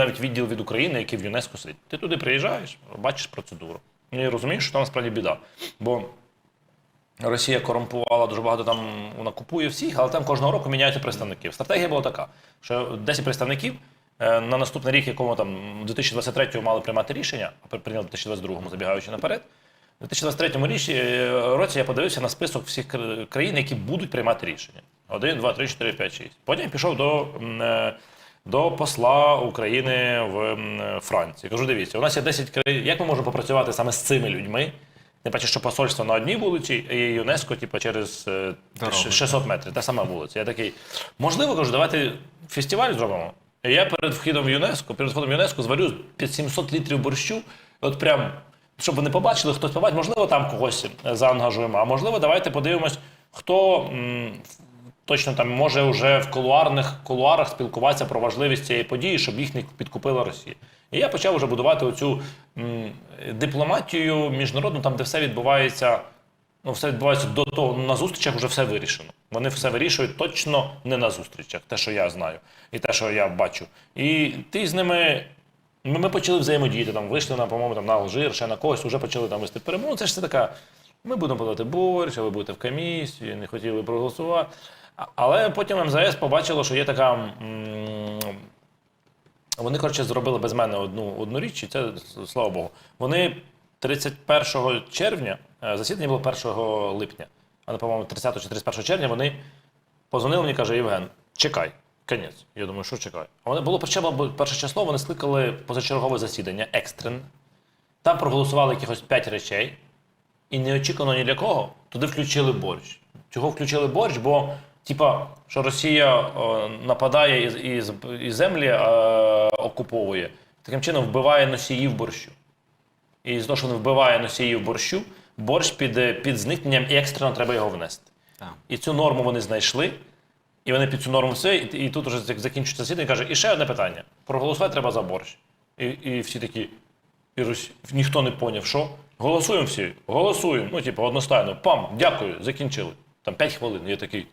навіть відділ від України, який в ЮНЕСКО сидить. Ти туди приїжджаєш, бачиш процедуру. І розумієш, що там справді біда. Бо Росія корумпувала дуже багато там, вона купує всіх, але там кожного року міняються представників. Стратегія була така, що 10 представників е, на наступний рік, якому там у 2023 мали приймати рішення, а при- прийняли в 2022 забігаючи наперед. У 2023 е, році я подивився на список всіх країн, які будуть приймати рішення. 1, 2, 3, 4, 5, 6. Потім пішов до, е, до посла України в Франції. Кажу, дивіться, у нас є 10 країн. Як ми можемо попрацювати саме з цими людьми? Не бачиш, що посольство на одній вулиці, і ЮНЕСКО, типу, через е, 600 метрів, та сама вулиця. Я такий, можливо, кажу, давайте фестиваль зробимо. І я перед вхідом в ЮНЕСКо, перед входом в ЮНЕСКо зварю під 700 літрів борщу. От прям, щоб вони побачили, хтось побачить, можливо, там когось е, заангажуємо, а можливо, давайте подивимось, хто точно там може вже в кулуарних кулуарах спілкуватися про важливість цієї події, щоб їх не підкупила Росія. І я почав вже будувати оцю м, дипломатію міжнародну, там, де все відбувається. Ну, все відбувається до того, на зустрічах вже все вирішено. Вони все вирішують точно не на зустрічах, те, що я знаю, і те, що я бачу. І ти з ними. Ми, ми почали взаємодіяти, там вийшли на, по-моєму, там, на Алжир, ще на когось, вже почали там вести перемовини. Це ж все така. Ми будемо подавати борщ, а ви будете в комісії, не хотіли проголосувати. Але потім МЗС побачило, що є така. вони, коротше, зробили без мене одну, одну річ, і це слава Богу. Вони 31 червня, е, засідання було 1 липня, а по-моєму, 30 чи 31 червня вони позвонили мені, каже, Євген, чекай, кінець. Я думаю, що чекай. А вони було було перше число, вони скликали позачергове засідання, екстрене. Там проголосували якихось 5 речей, і неочікувано ні для кого туди включили борщ. Чого включили борщ? Бо, типа, що Росія е, нападає і, і, і землі е, окуповує, таким чином вбиває носіїв борщу. І з того, що він вбиває носіїв борщу, борщ під, під зникненням і екстрено треба його внести. Так. І цю норму вони знайшли, і вони під цю норму все, і, і тут вже закінчується засідання і каже, і ще одне питання. Проголосувати треба за борщ. І, і всі такі, і Рус... ніхто не поняв, що. Голосуємо всі, голосуємо. Ну, типу, одностайно. Пам, дякую, закінчили. Там 5 хвилин. Я такий.